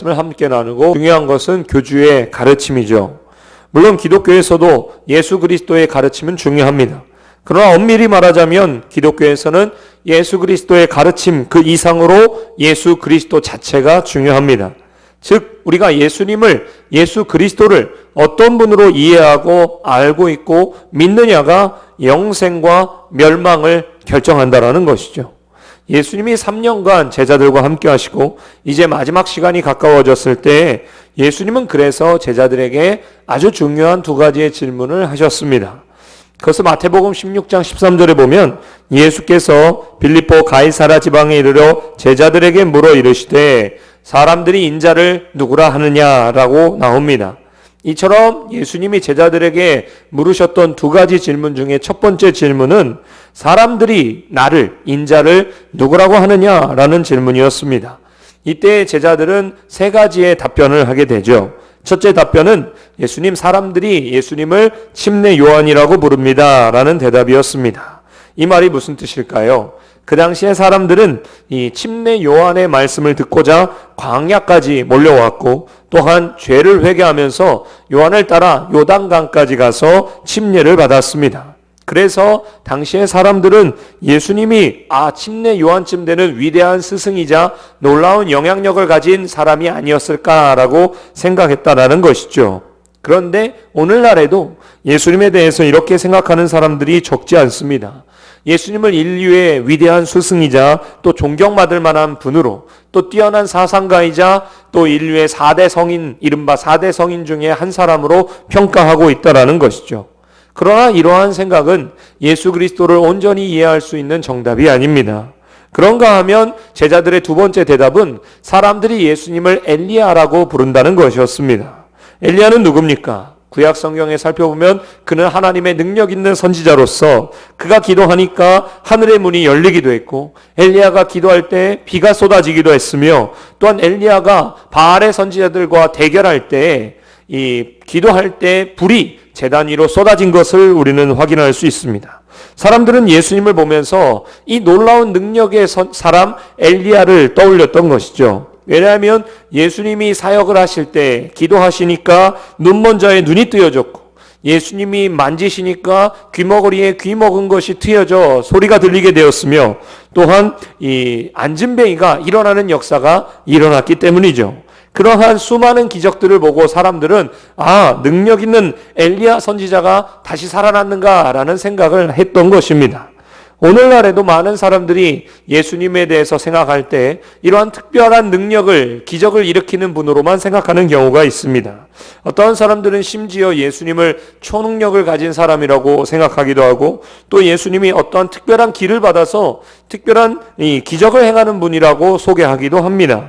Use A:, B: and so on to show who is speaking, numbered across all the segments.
A: 말씀을 함께 나누고 중요한 것은 교주의 가르침이죠. 물론 기독교에서도 예수 그리스도의 가르침은 중요합니다. 그러나 엄밀히 말하자면 기독교에서는 예수 그리스도의 가르침 그 이상으로 예수 그리스도 자체가 중요합니다. 즉 우리가 예수님을 예수 그리스도를 어떤 분으로 이해하고 알고 있고 믿느냐가 영생과 멸망을 결정한다라는 것이죠. 예수님이 3년간 제자들과 함께 하시고 이제 마지막 시간이 가까워졌을 때 예수님은 그래서 제자들에게 아주 중요한 두 가지의 질문을 하셨습니다. 그것을 마태복음 16장 13절에 보면 예수께서 빌립보 가이사라 지방에 이르러 제자들에게 물어 이르시되 사람들이 인자를 누구라 하느냐라고 나옵니다. 이처럼 예수님이 제자들에게 물으셨던 두 가지 질문 중에 첫 번째 질문은 사람들이 나를 인자를 누구라고 하느냐라는 질문이었습니다. 이때 제자들은 세 가지의 답변을 하게 되죠. 첫째 답변은 예수님 사람들이 예수님을 침례 요한이라고 부릅니다. 라는 대답이었습니다. 이 말이 무슨 뜻일까요? 그 당시에 사람들은 이 침례 요한의 말씀을 듣고자 광야까지 몰려왔고 또한 죄를 회개하면서 요한을 따라 요단강까지 가서 침례를 받았습니다. 그래서 당시의 사람들은 예수님이 아 침례 요한쯤 되는 위대한 스승이자 놀라운 영향력을 가진 사람이 아니었을까라고 생각했다라는 것이죠. 그런데 오늘날에도 예수님에 대해서 이렇게 생각하는 사람들이 적지 않습니다. 예수님을 인류의 위대한 스승이자 또 존경받을 만한 분으로 또 뛰어난 사상가이자 또 인류의 4대 성인 이른바 4대 성인 중에 한 사람으로 평가하고 있다라는 것이죠. 그러나 이러한 생각은 예수 그리스도를 온전히 이해할 수 있는 정답이 아닙니다. 그런가 하면 제자들의 두 번째 대답은 사람들이 예수님을 엘리야라고 부른다는 것이었습니다. 엘리야는 누굽니까? 구약 성경에 살펴보면 그는 하나님의 능력 있는 선지자로서 그가 기도하니까 하늘의 문이 열리기도 했고 엘리야가 기도할 때 비가 쏟아지기도 했으며 또한 엘리야가 바알의 선지자들과 대결할 때 이 기도할 때 불이 재단 위로 쏟아진 것을 우리는 확인할 수 있습니다. 사람들은 예수님을 보면서 이 놀라운 능력의 사람 엘리야를 떠올렸던 것이죠. 왜냐하면 예수님이 사역을 하실 때 기도하시니까 눈먼 자의 눈이 뜨여졌고 예수님이 만지시니까 귀머거리에 귀 먹은 것이 트여져 소리가 들리게 되었으며 또한 이 안진뱅이가 일어나는 역사가 일어났기 때문이죠. 그러한 수많은 기적들을 보고 사람들은 아, 능력 있는 엘리야 선지자가 다시 살아났는가라는 생각을 했던 것입니다. 오늘날에도 많은 사람들이 예수님에 대해서 생각할 때 이러한 특별한 능력을, 기적을 일으키는 분으로만 생각하는 경우가 있습니다. 어떤 사람들은 심지어 예수님을 초능력을 가진 사람이라고 생각하기도 하고 또 예수님이 어떠한 특별한 길을 받아서 특별한 기적을 행하는 분이라고 소개하기도 합니다.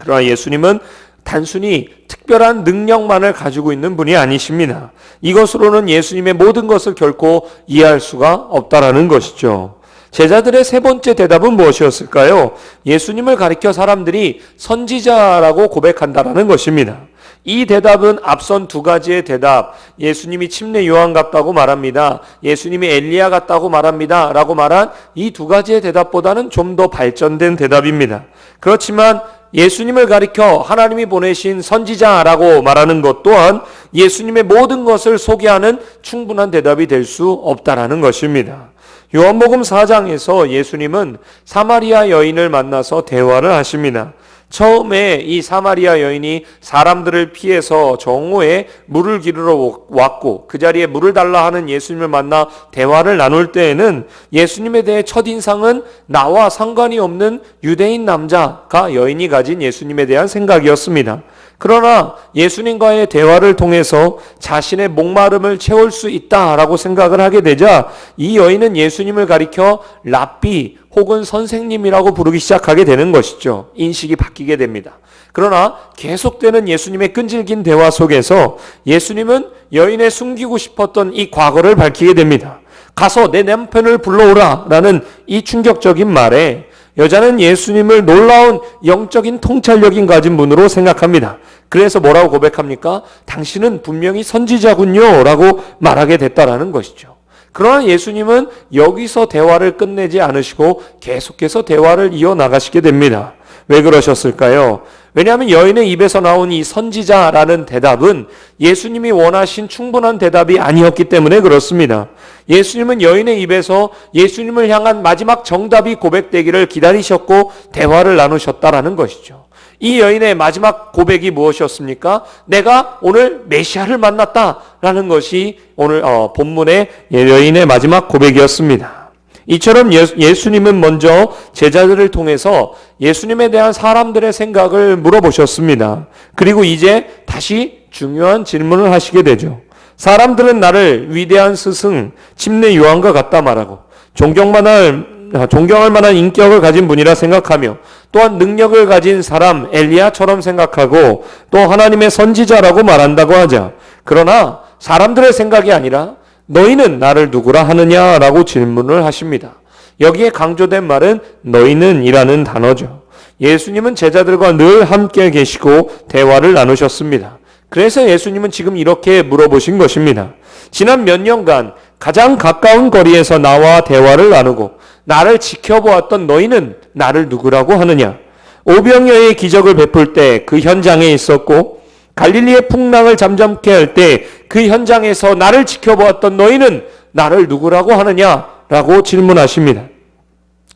A: 그러나 예수님은 단순히 특별한 능력만을 가지고 있는 분이 아니십니다. 이것으로는 예수님의 모든 것을 결코 이해할 수가 없다라는 것이죠. 제자들의 세 번째 대답은 무엇이었을까요? 예수님을 가리켜 사람들이 선지자라고 고백한다라는 것입니다. 이 대답은 앞선 두 가지의 대답, 예수님이 침례 요한 같다고 말합니다. 예수님이 엘리야 같다고 말합니다. 라고 말한 이 두 가지의 대답보다는 좀 더 발전된 대답입니다. 그렇지만 예수님을 가리켜 하나님이 보내신 선지자라고 말하는 것 또한 예수님의 모든 것을 소개하는 충분한 대답이 될 수 없다라는 것입니다. 요한복음 4장에서 예수님은 사마리아 여인을 만나서 대화를 하십니다. 처음에 이 사마리아 여인이 사람들을 피해서 정오에 물을 기르러 왔고 그 자리에 물을 달라 하는 예수님을 만나 대화를 나눌 때에는 예수님에 대해 첫인상은 나와 상관이 없는 유대인 남자가 여인이 가진 예수님에 대한 생각이었습니다. 그러나 예수님과의 대화를 통해서 자신의 목마름을 채울 수 있다라고 생각을 하게 되자 이 여인은 예수님을 가리켜 랍비 혹은 선생님이라고 부르기 시작하게 되는 것이죠. 인식이 바뀌게 됩니다. 그러나 계속되는 예수님의 끈질긴 대화 속에서 예수님은 여인의 숨기고 싶었던 이 과거를 밝히게 됩니다. 가서 내 남편을 불러오라 라는 이 충격적인 말에 여자는 예수님을 놀라운 영적인 통찰력인 가진 분으로 생각합니다. 그래서 뭐라고 고백합니까? 당신은 분명히 선지자군요. 라고 말하게 됐다라는 것이죠. 그러나 예수님은 여기서 대화를 끝내지 않으시고 계속해서 대화를 이어나가시게 됩니다. 왜 그러셨을까요? 왜냐하면 여인의 입에서 나온 이 선지자라는 대답은 예수님이 원하신 충분한 대답이 아니었기 때문에 그렇습니다. 예수님은 여인의 입에서 예수님을 향한 마지막 정답이 고백되기를 기다리셨고 대화를 나누셨다라는 것이죠. 이 여인의 마지막 고백이 무엇이었습니까? 내가 오늘 메시아를 만났다라는 것이 오늘 어, 본문의 여인의 마지막 고백이었습니다. 이처럼 예수, 님은 먼저 제자들을 통해서 예수님에 대한 사람들의 생각을 물어보셨습니다. 그리고 이제 다시 중요한 질문을 하시게 되죠. 사람들은 나를 위대한 스승, 침례 요한과 같다 말하고 존경만할 존경할 만한 인격을 가진 분이라 생각하며 또한 능력을 가진 사람 엘리야처럼 생각하고 또 하나님의 선지자라고 말한다고 하자. 그러나 사람들의 생각이 아니라 너희는 나를 누구라 하느냐라고 질문을 하십니다. 여기에 강조된 말은 너희는이라는 단어죠. 예수님은 제자들과 늘 함께 계시고 대화를 나누셨습니다. 그래서 예수님은 지금 이렇게 물어보신 것입니다. 지난 몇 년간 가장 가까운 거리에서 나와 대화를 나누고 나를 지켜보았던 너희는 나를 누구라고 하느냐? 오병여의 기적을 베풀 때 그 현장에 있었고 갈릴리의 풍랑을 잠잠케 할 때 그 현장에서 나를 지켜보았던 너희는 나를 누구라고 하느냐라고 질문하십니다.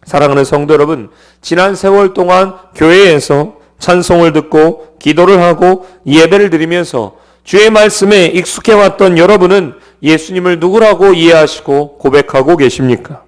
A: 사랑하는 성도 여러분, 지난 세월 동안 교회에서 찬송을 듣고 기도를 하고 예배를 드리면서 주의 말씀에 익숙해 왔던 여러분은 예수님을 누구라고 이해하시고 고백하고 계십니까?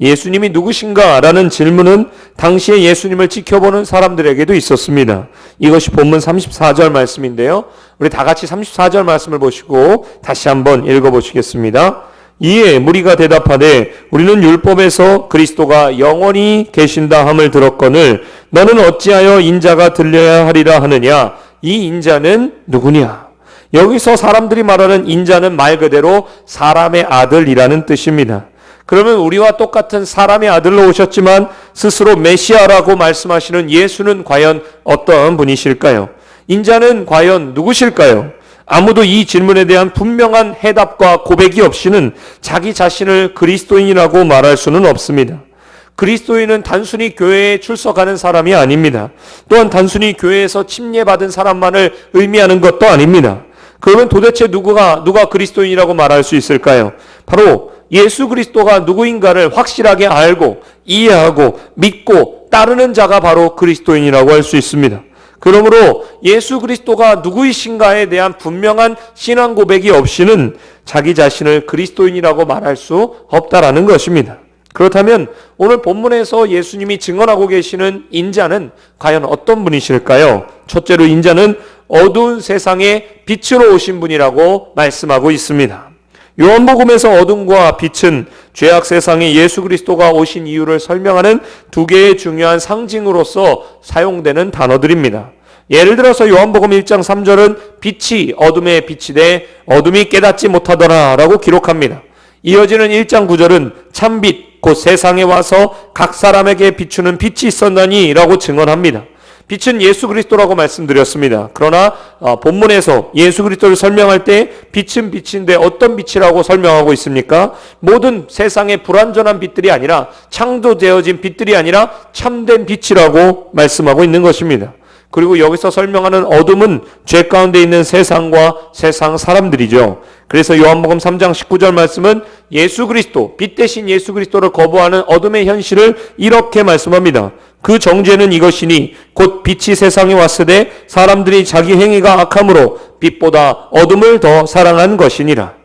A: 예수님이 누구신가? 라는 질문은 당시에 예수님을 지켜보는 사람들에게도 있었습니다. 이것이 본문 34절 말씀인데요. 우리 다 같이 34절 말씀을 보시고 다시 한번 읽어보시겠습니다. 이에 무리가 대답하되 우리는 율법에서 그리스도가 영원히 계신다 함을 들었거늘 너는 어찌하여 인자가 들려야 하리라 하느냐 이 인자는 누구냐 여기서 사람들이 말하는 인자는 말 그대로 사람의 아들이라는 뜻입니다. 그러면 우리와 똑같은 사람의 아들로 오셨지만 스스로 메시아라고 말씀하시는 예수는 과연 어떤 분이실까요? 인자는 과연 누구실까요? 아무도 이 질문에 대한 분명한 해답과 고백이 없이는 자기 자신을 그리스도인이라고 말할 수는 없습니다. 그리스도인은 단순히 교회에 출석하는 사람이 아닙니다. 또한 단순히 교회에서 침례받은 사람만을 의미하는 것도 아닙니다. 그러면 도대체 누구가 누가 그리스도인이라고 말할 수 있을까요? 바로 예수 그리스도가 누구인가를 확실하게 알고 이해하고 믿고 따르는 자가 바로 그리스도인이라고 할 수 있습니다. 그러므로 예수 그리스도가 누구이신가에 대한 분명한 신앙 고백이 없이는 자기 자신을 그리스도인이라고 말할 수 없다라는 것입니다. 그렇다면 오늘 본문에서 예수님이 증언하고 계시는 인자는 과연 어떤 분이실까요? 첫째로 인자는 어두운 세상에 빛으로 오신 분이라고 말씀하고 있습니다. 요한복음에서 어둠과 빛은 죄악 세상에 예수 그리스도가 오신 이유를 설명하는 두 개의 중요한 상징으로서 사용되는 단어들입니다. 예를 들어서 요한복음 1장 3절은 빛이 어둠에 빛이 돼 어둠이 깨닫지 못하더라 라고 기록합니다. 이어지는 1장 9절은 참빛 곧 세상에 와서 각 사람에게 비추는 빛이 있었나니 라고 증언합니다. 빛은 예수 그리스도라고 말씀드렸습니다. 그러나 어, 본문에서 예수 그리스도를 설명할 때 빛은 빛인데 어떤 빛이라고 설명하고 있습니까? 모든 세상의 불완전한 빛들이 아니라 창조되어진 빛들이 아니라 참된 빛이라고 말씀하고 있는 것입니다. 그리고 여기서 설명하는 어둠은 죄 가운데 있는 세상과 세상 사람들이죠. 그래서 요한복음 3장 19절 말씀은 예수 그리스도, 빛 대신 예수 그리스도를 거부하는 어둠의 현실을 이렇게 말씀합니다. 그 정죄는 이것이니 곧 빛이 세상에 왔으되 사람들이 자기 행위가 악함으로 빛보다 어둠을 더 사랑한 것이니라.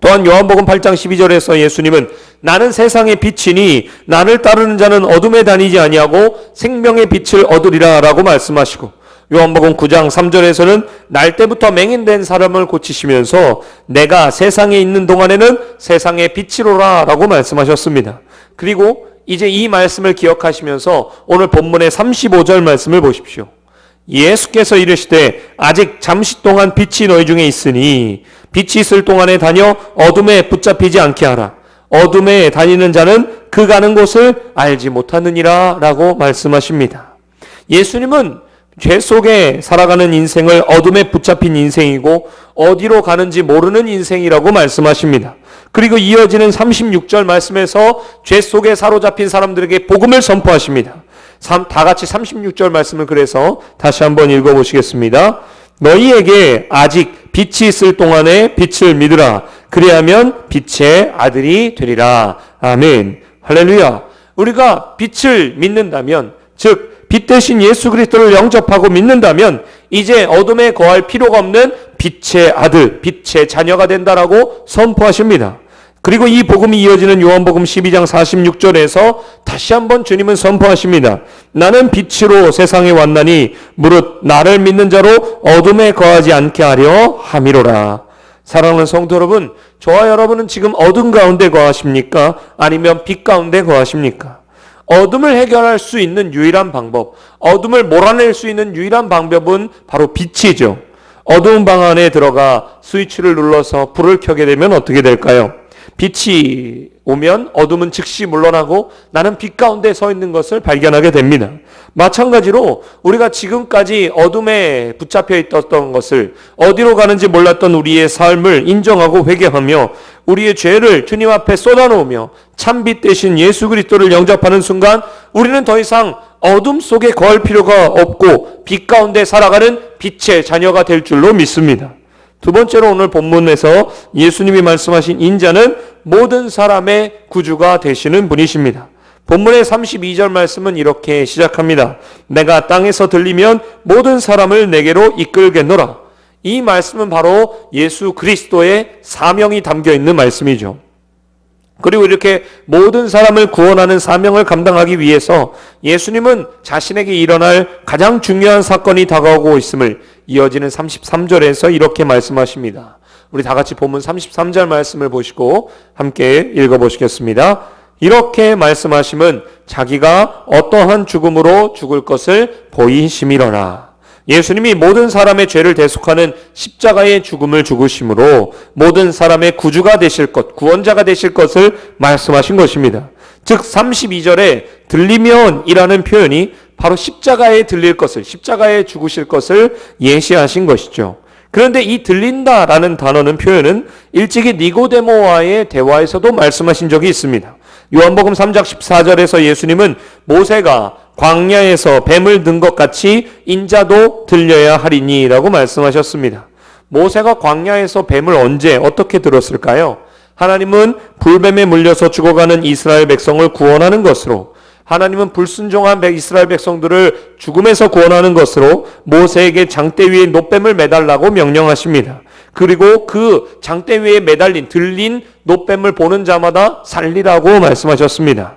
A: 또한 요한복음 8장 12절에서 예수님은 나는 세상의 빛이니 나를 따르는 자는 어둠에 다니지 아니하고 생명의 빛을 얻으리라라고 말씀하시고 요한복음 9장 3절에서는 날 때부터 맹인된 사람을 고치시면서 내가 세상에 있는 동안에는 세상의 빛이로라라고 말씀하셨습니다. 그리고 이제 이 말씀을 기억하시면서 오늘 본문의 35절 말씀을 보십시오. 예수께서 이르시되 아직 잠시 동안 빛이 너희 중에 있으니 빛이 있을 동안에 다녀 어둠에 붙잡히지 않게 하라. 어둠에 다니는 자는 그 가는 곳을 알지 못하느니라 라고 말씀하십니다. 예수님은 죄 속에 살아가는 인생을 어둠에 붙잡힌 인생이고 어디로 가는지 모르는 인생이라고 말씀하십니다. 그리고 이어지는 36절 말씀에서 죄 속에 사로잡힌 사람들에게 복음을 선포하십니다. 삼- 다 같이 36절 말씀을 그래서 다시 한번 읽어보시겠습니다. 너희에게 아직 빛이 있을 동안에 빛을 믿으라. 그리하면 빛의 아들이 되리라. 아멘. 할렐루야. 우리가 빛을 믿는다면, 즉, 빛 대신 예수 그리스도를 영접하고 믿는다면, 이제 어둠에 거할 필요가 없는 빛의 아들, 빛의 자녀가 된다라고 선포하십니다. 그리고 이 복음이 이어지는 요한복음 12장 46절에서 다시 한번 주님은 선포하십니다. 나는 빛으로 세상에 왔나니 무릇 나를 믿는 자로 어둠에 거하지 않게 하려 함이로라. 사랑하는 성도 여러분, 저와 여러분은 지금 어둠 가운데 거하십니까? 아니면 빛 가운데 거하십니까? 어둠을 해결할 수 있는 유일한 방법, 어둠을 몰아낼 수 있는 유일한 방법은 바로 빛이죠. 어두운 방 안에 들어가 스위치를 눌러서 불을 켜게 되면 어떻게 될까요? 빛이 오면 어둠은 즉시 물러나고 나는 빛 가운데 서 있는 것을 발견하게 됩니다. 마찬가지로 우리가 지금까지 어둠에 붙잡혀 있었던 것을 어디로 가는지 몰랐던 우리의 삶을 인정하고 회개하며 우리의 죄를 주님 앞에 쏟아놓으며 참빛 대신 예수 그리스도를 영접하는 순간 우리는 더 이상 어둠 속에 거할 필요가 없고 빛 가운데 살아가는 빛의 자녀가 될 줄로 믿습니다. 두 번째로 오늘 본문에서 예수님이 말씀하신 인자는 모든 사람의 구주가 되시는 분이십니다. 본문의 32절 말씀은 이렇게 시작합니다. 내가 땅에서 들리면 모든 사람을 내게로 이끌겠노라. 이 말씀은 바로 예수 그리스도의 사명이 담겨 있는 말씀이죠. 그리고 이렇게 모든 사람을 구원하는 사명을 감당하기 위해서 예수님은 자신에게 일어날 가장 중요한 사건이 다가오고 있음을 이어지는 33절에서 이렇게 말씀하십니다. 우리 다 같이 본문 33절 말씀을 보시고 함께 읽어보시겠습니다. 이렇게 말씀하심은 자기가 어떠한 죽음으로 죽을 것을 보이심이러라. 예수님이 모든 사람의 죄를 대속하는 십자가의 죽음을 죽으심으로 모든 사람의 구주가 되실 것, 구원자가 되실 것을 말씀하신 것입니다. 즉 32절에 들리면이라는 표현이 바로 십자가에 들릴 것을, 십자가에 죽으실 것을 예시하신 것이죠. 그런데 이 들린다라는 단어는 표현은 일찍이 니고데모와의 대화에서도 말씀하신 적이 있습니다. 요한복음 3장 14절에서 예수님은 모세가 광야에서 뱀을 든 것 같이 인자도 들려야 하리니라고 말씀하셨습니다. 모세가 광야에서 뱀을 언제 어떻게 들었을까요? 하나님은 불뱀에 물려서 죽어가는 이스라엘 백성을 구원하는 것으로 하나님은 불순종한 백- 이스라엘 백성들을 죽음에서 구원하는 것으로 모세에게 장대 위에 노뱀을 매달라고 명령하십니다. 그리고 그 장대 위에 매달린 들린 노뱀을 보는 자마다 살리라고 말씀하셨습니다.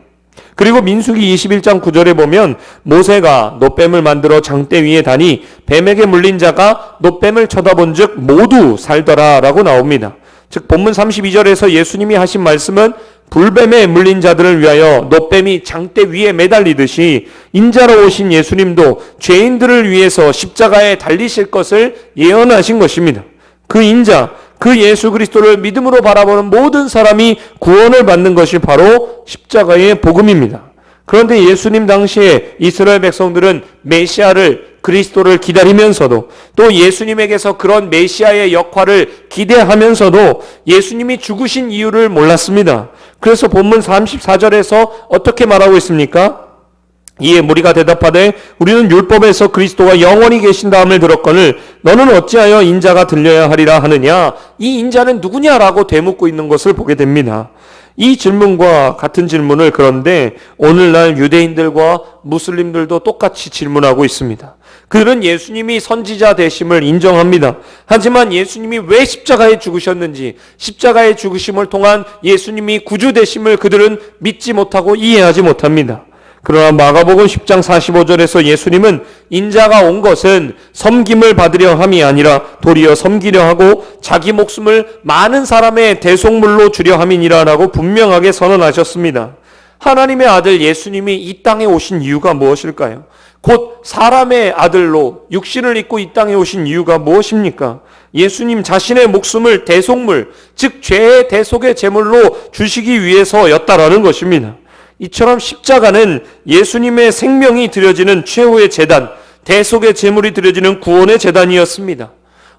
A: 그리고 민수기 21장 9절에 보면 모세가 노뱀을 만들어 장대 위에 다니 뱀에게 물린 자가 노뱀을 쳐다본즉 모두 살더라라고 나옵니다. 즉 본문 32절에서 예수님이 하신 말씀은 불뱀에 물린 자들을 위하여 노뱀이 장대 위에 매달리듯이 인자로 오신 예수님도 죄인들을 위해서 십자가에 달리실 것을 예언하신 것입니다. 그 인자, 그 예수 그리스도를 믿음으로 바라보는 모든 사람이 구원을 받는 것이 바로 십자가의 복음입니다. 그런데 예수님 당시에 이스라엘 백성들은 메시아를 그리스도를 기다리면서도 또 예수님에게서 그런 메시아의 역할을 기대하면서도 예수님이 죽으신 이유를 몰랐습니다. 그래서 본문 34절에서 어떻게 말하고 있습니까? 이에 무리가 대답하되 우리는 율법에서 그리스도가 영원히 계신다함을 들었거늘 너는 어찌하여 인자가 들려야 하리라 하느냐 이 인자는 누구냐라고 되묻고 있는 것을 보게 됩니다. 이 질문과 같은 질문을 그런데 오늘날 유대인들과 무슬림들도 똑같이 질문하고 있습니다. 그들은 예수님이 선지자 되심을 인정합니다. 하지만 예수님이 왜 십자가에 죽으셨는지, 십자가의 죽으심을 통한 예수님이 구주 되심을 그들은 믿지 못하고 이해하지 못합니다. 그러나 마가복음 10장 45절에서 예수님은 인자가 온 것은 섬김을 받으려 함이 아니라 도리어 섬기려 하고 자기 목숨을 많은 사람의 대속물로 주려 함이니라라고 분명하게 선언하셨습니다. 하나님의 아들 예수님이 이 땅에 오신 이유가 무엇일까요? 곧 사람의 아들로 육신을 입고 이 땅에 오신 이유가 무엇입니까? 예수님 자신의 목숨을 대속물, 즉 죄의 대속의 제물로 주시기 위해서였다라는 것입니다. 이처럼 십자가는 예수님의 생명이 드려지는 최후의 재단, 대속의 제물이 드려지는 구원의 재단이었습니다.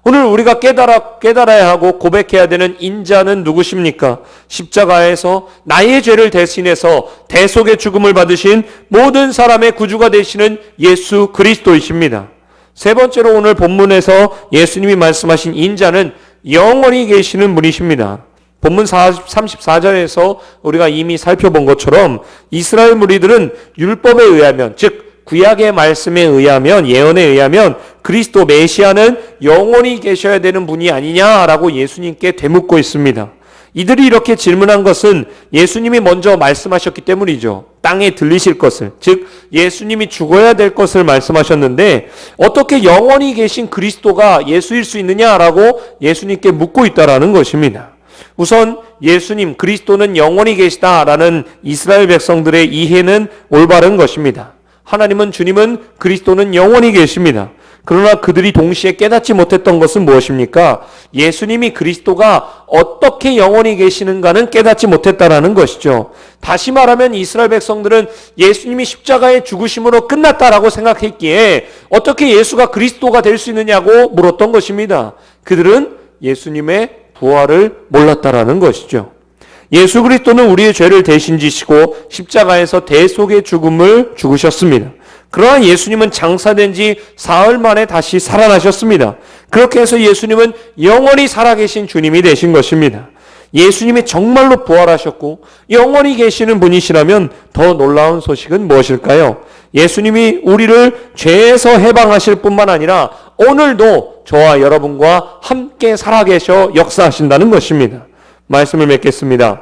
A: 오늘 우리가 깨달아, 깨달아야 하고 고백해야 되는 인자는 누구십니까? 십자가에서 나의 죄를 대신해서 대속의 죽음을 받으신 모든 사람의 구주가 되시는 예수 그리스도이십니다. 세 번째로 오늘 본문에서 예수님이 말씀하신 인자는 영원히 계시는 분이십니다. 본문 34절에서 우리가 이미 살펴본 것처럼 이스라엘 무리들은 율법에 의하면 즉 구약의 말씀에 의하면 예언에 의하면 그리스도 메시아는 영원히 계셔야 되는 분이 아니냐라고 예수님께 되묻고 있습니다. 이들이 이렇게 질문한 것은 예수님이 먼저 말씀하셨기 때문이죠. 땅에 들리실 것을, 즉 예수님이 죽어야 될 것을 말씀하셨는데 어떻게 영원히 계신 그리스도가 예수일 수 있느냐라고 예수님께 묻고 있다라는 것입니다. 우선 예수님 그리스도는 영원히 계시다라는 이스라엘 백성들의 이해는 올바른 것입니다. 하나님은 주님은 그리스도는 영원히 계십니다. 그러나 그들이 동시에 깨닫지 못했던 것은 무엇입니까? 예수님이 그리스도가 어떻게 영원히 계시는가는 깨닫지 못했다라는 것이죠. 다시 말하면 이스라엘 백성들은 예수님이 십자가의 죽으심으로 끝났다라고 생각했기에 어떻게 예수가 그리스도가 될 수 있느냐고 물었던 것입니다. 그들은 예수님의 부활을 몰랐다라는 것이죠. 예수 그리스도는 우리의 죄를 대신 지시고 십자가에서 대속의 죽음을 죽으셨습니다. 그러나 예수님은 장사된 지 사흘 만에 다시 살아나셨습니다. 그렇게 해서 예수님은 영원히 살아계신 주님이 되신 것입니다. 예수님이 정말로 부활하셨고 영원히 계시는 분이시라면 더 놀라운 소식은 무엇일까요? 예수님이 우리를 죄에서 해방하실 뿐만 아니라 오늘도 저와 여러분과 함께 살아계셔 역사하신다는 것입니다. 말씀을 맺겠습니다.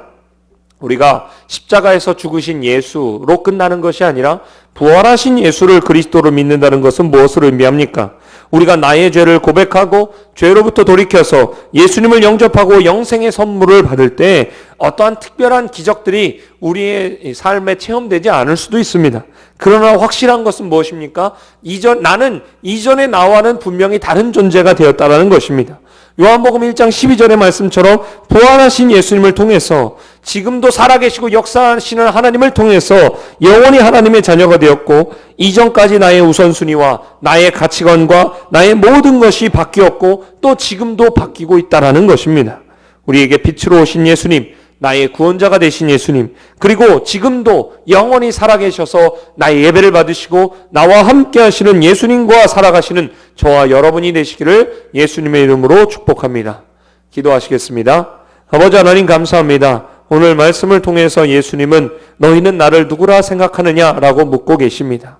A: 우리가 십자가에서 죽으신 예수로 끝나는 것이 아니라 부활하신 예수를 그리스도로 믿는다는 것은 무엇을 의미합니까? 우리가 나의 죄를 고백하고 죄로부터 돌이켜서 예수님을 영접하고 영생의 선물을 받을 때 어떠한 특별한 기적들이 우리의 삶에 체험되지 않을 수도 있습니다. 그러나 확실한 것은 무엇입니까? 이전 나는 이전의 나와는 분명히 다른 존재가 되었다라는 것입니다. 요한복음 1장 12절의 말씀처럼 부활하신 예수님을 통해서 지금도 살아계시고 역사하시는 하나님을 통해서 영원히 하나님의 자녀가 되었고 이전까지 나의 우선순위와 나의 가치관과 나의 모든 것이 바뀌었고 또 지금도 바뀌고 있다라는 것입니다. 우리에게 빛으로 오신 예수님, 나의 구원자가 되신 예수님, 그리고 지금도 영원히 살아계셔서 나의 예배를 받으시고 나와 함께 하시는 예수님과 살아가시는 저와 여러분이 되시기를 예수님의 이름으로 축복합니다. 기도하시겠습니다. 아버지 하나님 감사합니다. 오늘 말씀을 통해서 예수님은 너희는 나를 누구라 생각하느냐라고 묻고 계십니다.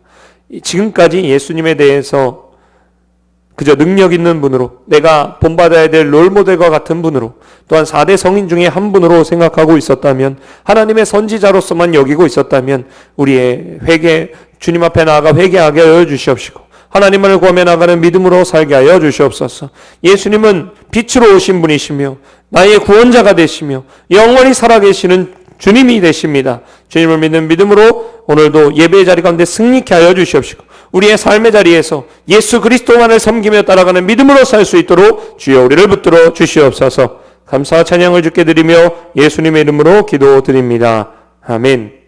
A: 지금까지 예수님에 대해서 그저 능력 있는 분으로 내가 본받아야 될 롤모델과 같은 분으로 또한 4대 성인 중에 한 분으로 생각하고 있었다면 하나님의 선지자로서만 여기고 있었다면 우리의 회개 주님 앞에 나아가 회개하게 하여 주시옵시고 하나님을 구하며 나가는 믿음으로 살게 하여 주시옵소서. 예수님은 빛으로 오신 분이시며 나의 구원자가 되시며 영원히 살아계시는 주님이 되십니다. 주님을 믿는 믿음으로 오늘도 예배의 자리 가운데 승리케 하여 주시옵시고 우리의 삶의 자리에서 예수 그리스도만을 섬기며 따라가는 믿음으로 살 수 있도록 주여 우리를 붙들어 주시옵소서. 감사와 찬양을 주께 드리며 예수님의 이름으로 기도드립니다. 아멘.